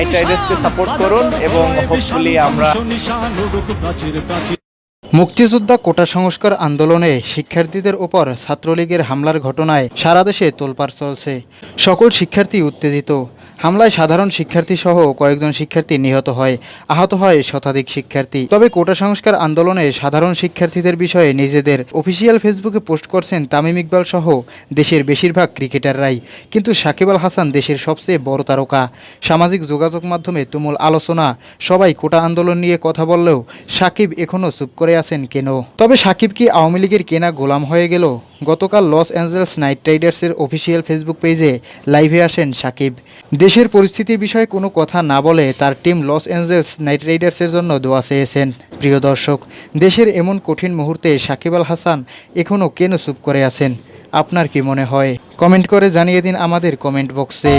Night রাইডার্সকে support করুন এবং hopefully আমরা মুক্তিযোদ্ধা কোটা সংস্কার আন্দোলনে শিক্ষার্থীদের ওপর ছাত্রলীগের হামলার ঘটনায় সারা দেশে তোলপাড় চলছে। সকল শিক্ষার্থী উত্তেজিত। হামলায় সাধারণ শিক্ষার্থী সহ কয়েকজন শিক্ষার্থী নিহত হয়, আহত হয় শতাধিক শিক্ষার্থী। তবে কোটা সংস্কার আন্দোলনে সাধারণ শিক্ষার্থীদের বিষয়ে নিজেদের অফিসিয়াল ফেসবুকে পোস্ট করছেন তামিম ইকবাল সহ দেশের বেশিরভাগ ক্রিকেটাররাই। কিন্তু সাকিব আল হাসান দেশের সবচেয়ে বড় তারকা। সামাজিক যোগাযোগ মাধ্যমে তুমুল আলোচনা, সবাই কোটা আন্দোলন নিয়ে কথা বললেও সাকিব এখনও চুপ করে আছেন কেন? তবে সাকিব কি আওয়ামী লীগের কেনা গোলাম হয়ে গেল? গতকাল লস অ্যাঞ্জেলস নাইট রাইডার্সের অফিসিয়াল ফেসবুক পেজে লাইভে আসেন সাকিব। দেশের পরিস্থিতির বিষয়ে কোনো কথা না বলে তার টিম লস অ্যাঞ্জেলস নাইট রাইডার্সের জন্য দোয়া চেয়েছেন। প্রিয় দর্শক, দেশের এমন কঠিন মুহূর্তে সাকিব আল হাসান এখনও কেন চুপ করে আছেন? আপনার কি মনে হয়? কমেন্ট করে জানিয়ে দিন আমাদের কমেন্ট বক্সে।